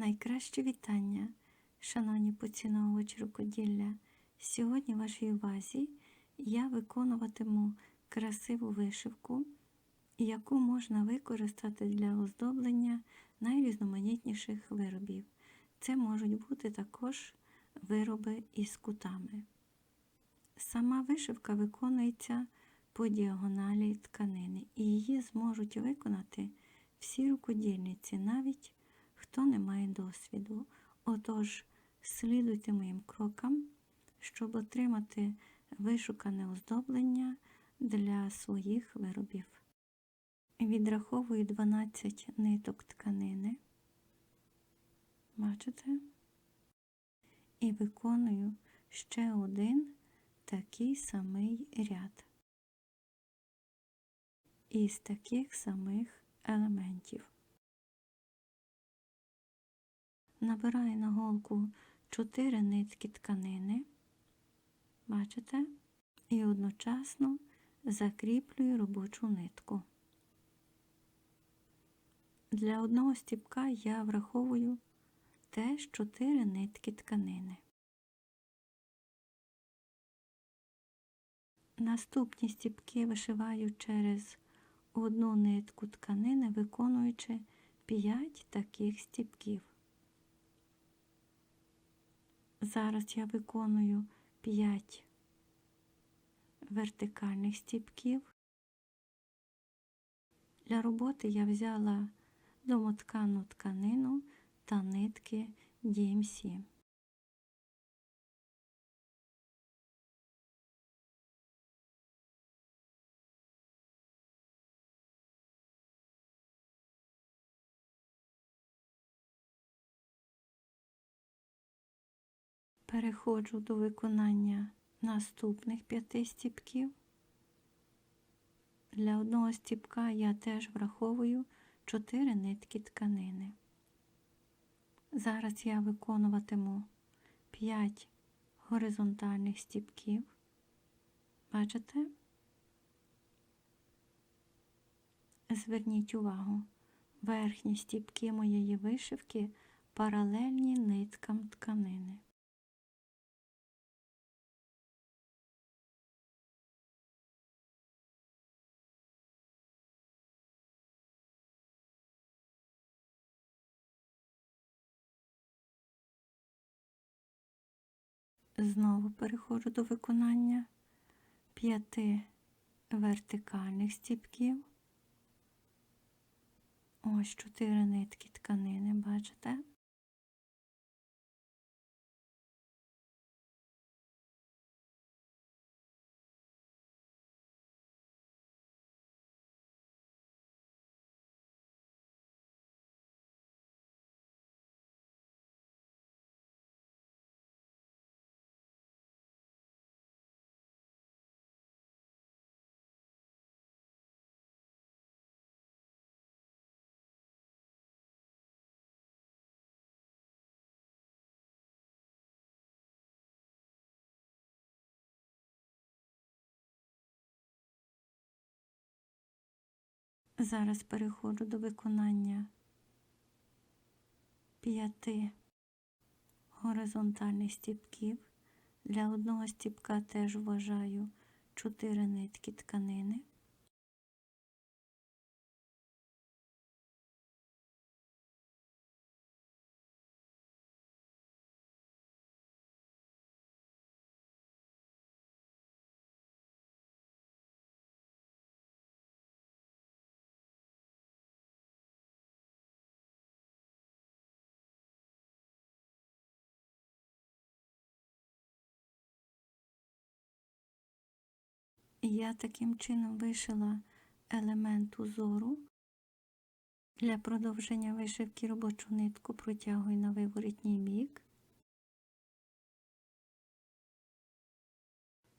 Найкраще вітання, шановні поціновувачі рукоділля. Сьогодні в вашій увазі я виконуватиму красиву вишивку, яку можна використати для оздоблення найрізноманітніших виробів. Це можуть бути також вироби із кутами. Сама вишивка виконується по діагоналі тканини, і її зможуть виконати всі рукодільниці, навіть хто не має досвіду. Отож, слідуйте моїм крокам, щоб отримати вишукане оздоблення для своїх виробів. Відраховую 12 ниток тканини. Бачите? І виконую ще один такий самий ряд із таких самих елементів. Набираю на голку 4 нитки тканини, бачите, і одночасно закріплюю робочу нитку. Для одного стіпка я враховую теж 4 нитки тканини. Наступні стіпки вишиваю через одну нитку тканини, виконуючи 5 таких стіпків. Зараз я виконую 5 вертикальних стіпків. Для роботи я взяла домоткану тканину та нитки DMC. Переходжу до виконання наступних п'яти стіпків. Для одного стіпка я теж враховую 4 нитки тканини. Зараз я виконуватиму 5 горизонтальних стіпків. Бачите? Зверніть увагу, верхні стіпки моєї вишивки паралельні ниткам тканини. Знову переходжу до виконання п'яти вертикальних стіпків. Ось чотири нитки тканини, бачите? Зараз переходжу до виконання п'яти горизонтальних стіпків. Для одного стіпка теж вважаю 4 нитки тканини. Я таким чином вишила елемент узору. Для продовження вишивки робочу нитку протягую на виворітній бік.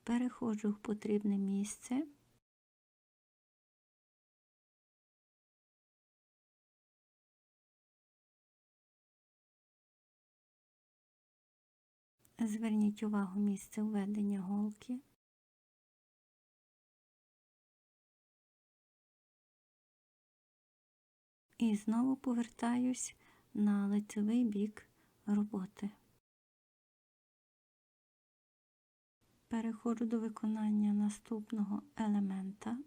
Переходжу в потрібне місце. Зверніть увагу місце введення голки. І знову повертаюсь на лицевий бік роботи. Переходжу до виконання наступного елемента.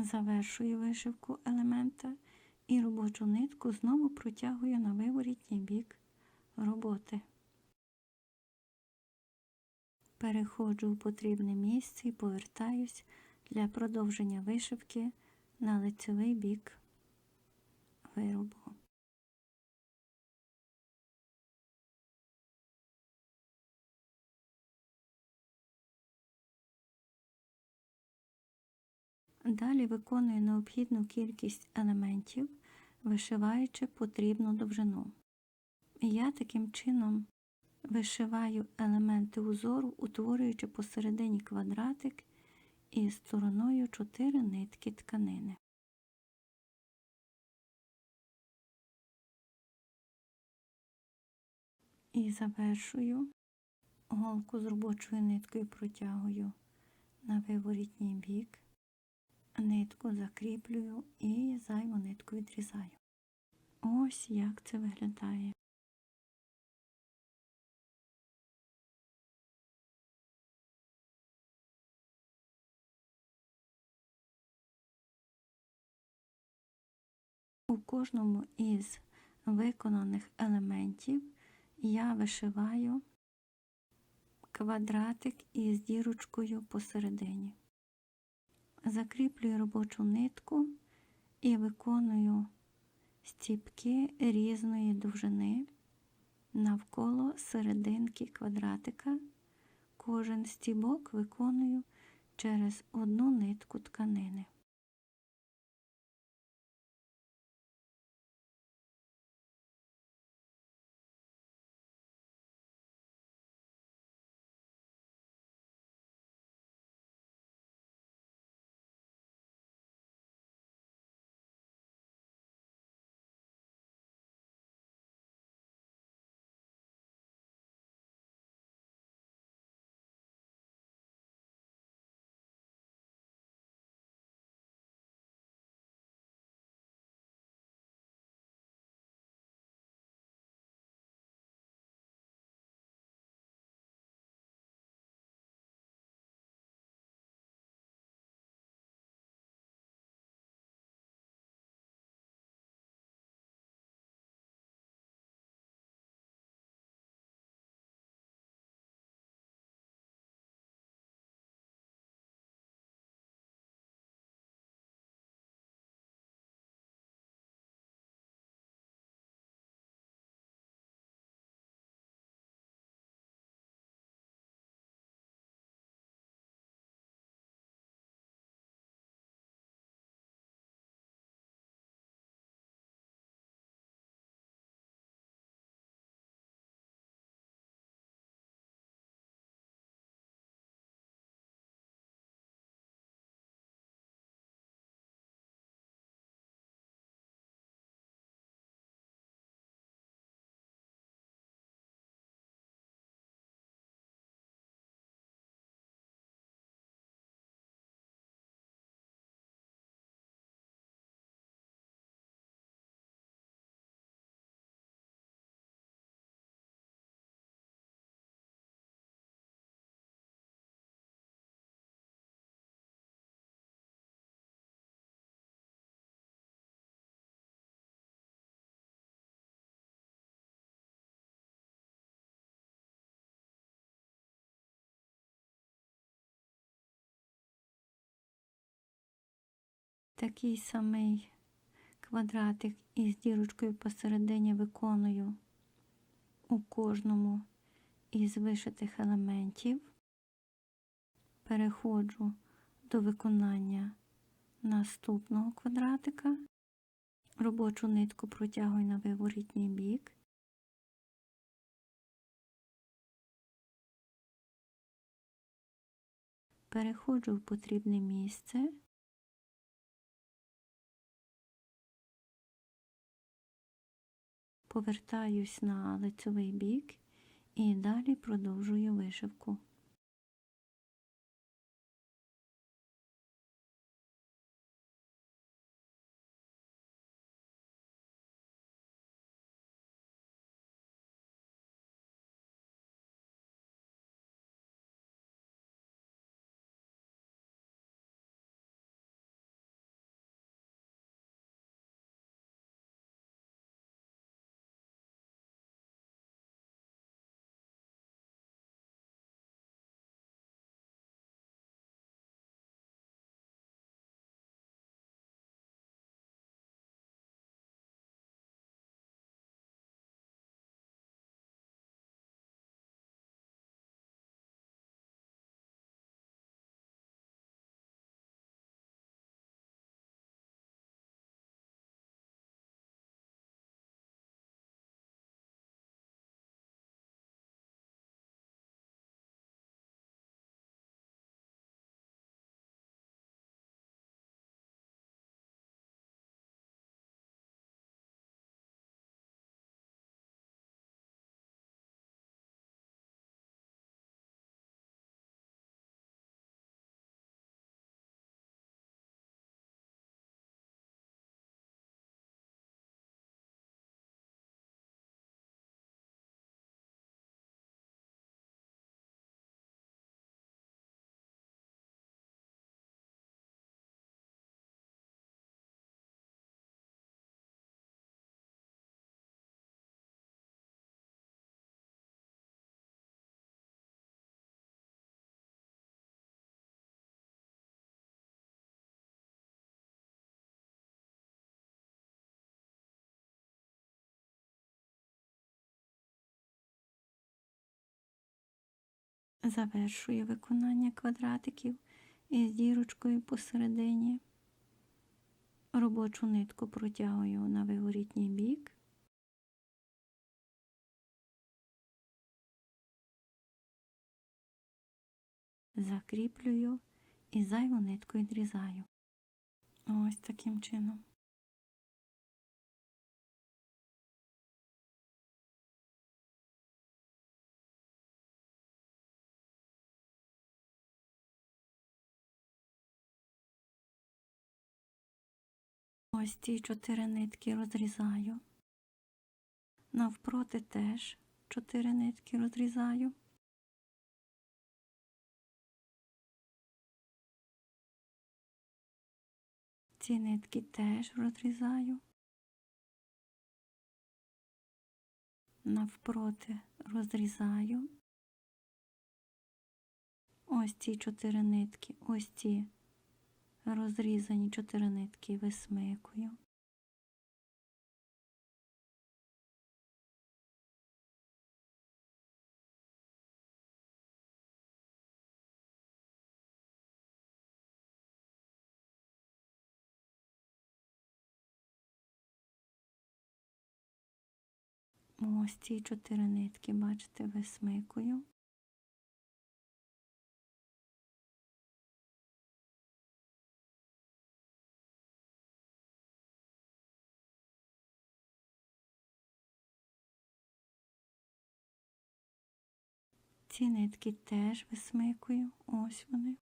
Завершую вишивку елемента і робочу нитку знову протягую на виворітній бік роботи. Переходжу в потрібне місце і повертаюсь для продовження вишивки на лицевий бік виробу. Далі виконую необхідну кількість елементів, вишиваючи потрібну довжину. Я таким чином вишиваю елементи узору, утворюючи посередині квадратик і стороною 4 нитки тканини. І завершую голку з робочою ниткою протягую на виворітній бік нитку закріплюю і зайву нитку відрізаю. Ось як це виглядає. У кожному із виконаних елементів я вишиваю квадратик із дірочкою посередині закріплюю робочу нитку і виконую стіпки різної довжини навколо серединки квадратика. Кожен стібок виконую через одну нитку тканини. Такий самий квадратик із дірочкою посередині виконую у кожному із вишитих елементів. Переходжу до виконання наступного квадратика. Робочу нитку протягую на виворітній бік. Переходжу в потрібне місце. Повертаюсь на лицевий бік і далі продовжую вишивку. Завершую виконання квадратиків із дірочкою посередині. Робочу нитку протягую на виворітній бік. Закріплюю і зайву нитку відрізаю. Ось таким чином. Ось ці чотири нитки розрізаю. Навпроти теж чотири нитки розрізаю. Ці нитки теж розрізаю. Навпроти розрізаю. Ось ці чотири нитки, ось ці розрізані чотири нитки висмикую. Ось ці чотири нитки, бачите, висмикую. Ці нитки теж висмикую, ось вони.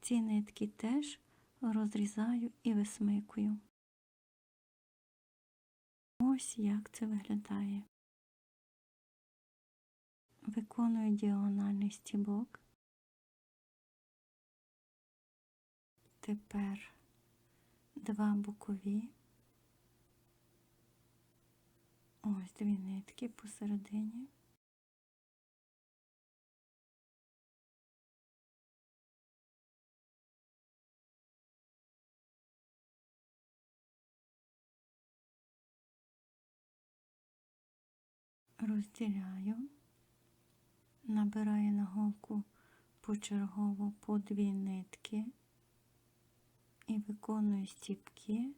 Ці нитки теж розрізаю і висмикую. Ось як це виглядає. Виконую діагональний стібок. Тепер два бокові. Ось дві нитки посередині. Розділяю, набираю на голку почергово по дві нитки і виконую стіпки,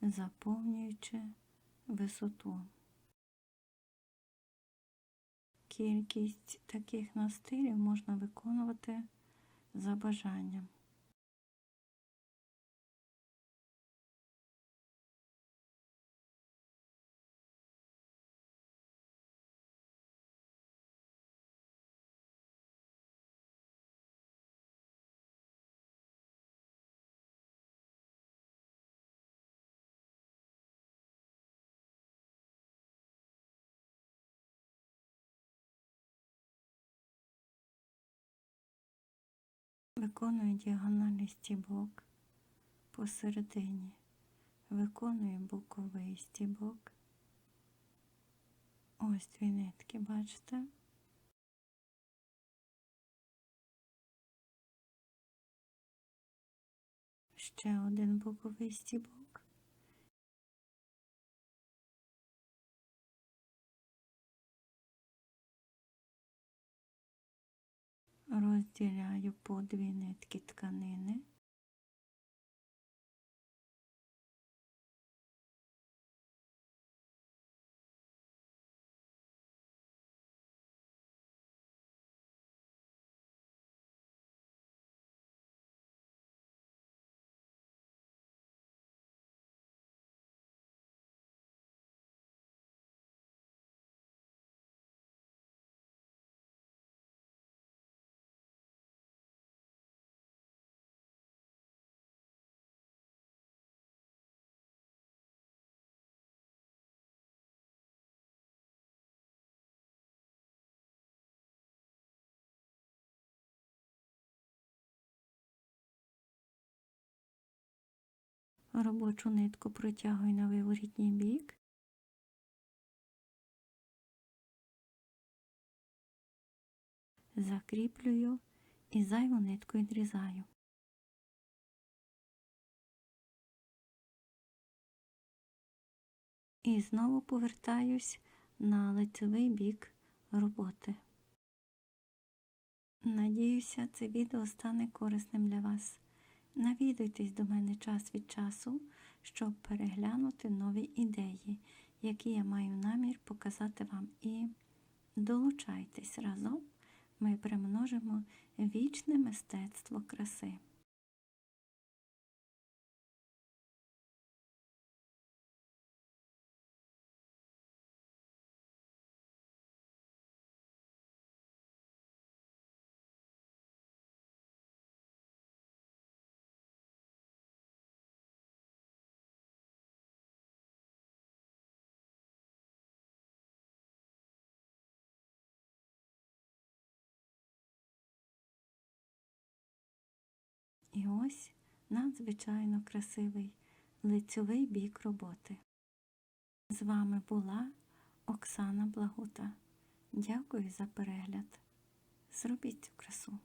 заповнюючи висоту. Кількість таких настилів можна виконувати за бажанням. Виконую діагональний стібок посередині, виконую боковий стібок. Ось дві нитки, бачите? Ще один боковий стібок. Розділяю по дві нитки тканини. Робочу нитку протягую на виворітній бік. Закріплюю і зайву нитку відрізаю. І знову повертаюсь на лицевий бік роботи. Надіюся, це відео стане корисним для вас. Навідуйтесь до мене час від часу, щоб переглянути нові ідеї, які я маю намір показати вам. І долучайтесь разом, ми примножимо вічне мистецтво краси. І ось надзвичайно красивий лицьовий бік роботи. З вами була Оксана Благута. Дякую за перегляд. Зробіть цю красу.